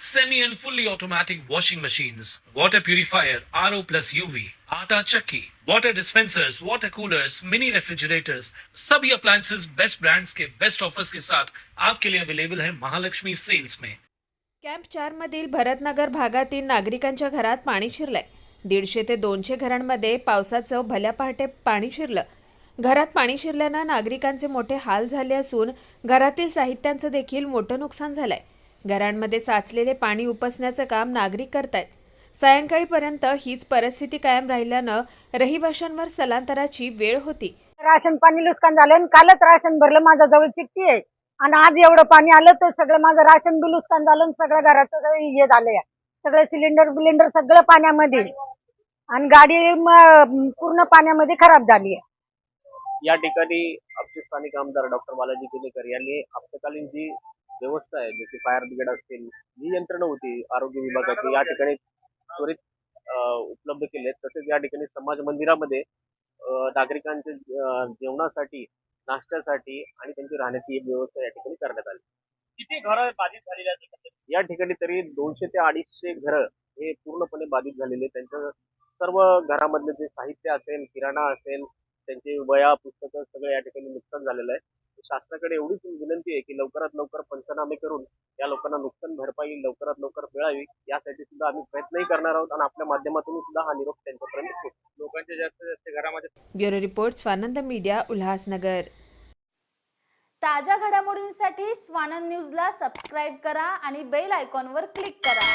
semi and fully automatic washing machines, water purifier, RO plus UV, आटा चक्की, water dispensers, water coolers, mini refrigerators, सभी appliances. Best brands के best offers के साथ आपके लिए अवेलेबल है महालक्ष्मी सेल्स में कॅम्प चार मधील भरतनगर भागातील नागरिकांच्या घरात पाणी शिरलंय. दीडशे ते दोनशे घरांमध्ये पावसाचं भल्या पहाटे पाणी शिरलं. घरात पाणी शिरल्यानं नागरिकांचे मोठे हाल झाले असून घरातील साहित्यांचं देखील मोठं नुकसान झालंय. घरांमध्ये साचलेले पाणी उपसण्याचं काम नागरिक करतायत. सायंकाळीपर्यंत हीच परिस्थिती कायम राहिल्यानं रहिवाशांवर स्थलांतराची वेळ होती. राशन पाणी नुकसान झालं आणि कालच राशन भरलं माझ्या जवळ चिठ्ठी आहे. आणि आज एवढं पाणी आलं तर सगळं माझं राशन बी नुकसान झालं आणि सगळं घराचं सगळं हे झालंय सगळं सिलेंडर बिलेंडर सगळं पाण्यामध्ये. आणि गाडी पूर्ण पाण्यामध्ये खराब झाली आहे. या ठिकाणी आमचे स्थानिक आमदार डॉक्टर बालाजी केलेकर यांनी आपत्कालीन जी व्यवस्था आहे. जशी फायर ब्रिगेड असतील जी यंत्रणा होती आरोग्य विभागाची या ठिकाणी त्वरित उपलब्ध केले तसेच या ठिकाणी समाज मंदिरामध्ये नागरिकांच्या जेवणासाठी नाश्त्यासाठी आणि त्यांची राहण्याची एक व्यवस्था या ठिकाणी करण्यात आली. किती घरं बाधित झालेली आहेत? या ठिकाणी तरी दोनशे ते अडीचशे घरं हे पूर्णपणे बाधित झालेले आहेत. त्यांचं सर्व घरामधलं जे साहित्य असेल किराणा असेल त्यांचे वया पुस्तकं सगळं या ठिकाणी नुकसान झालेलं आहे. शासनाकडे एवढीच विनंती आहे की लवकरात लवकर पंचनामे करून या लोकांना नुकसान भरपाई लवकरात लवकर मिळावी यासाठी सुद्धा आम्ही प्रयत्नही करणार आहोत आणि आपल्या माध्यमातून सुद्धा हा निरोप त्यांच्यापर्यंत. लोकांच्या जास्तीत जास्त घरामध्ये bureau report Swanand media Ulhasnagar ताज्या घडामोडींसाठी स्वानंद न्यूजला सबस्क्राईब करा आणि बेल आयकॉनवर क्लिक करा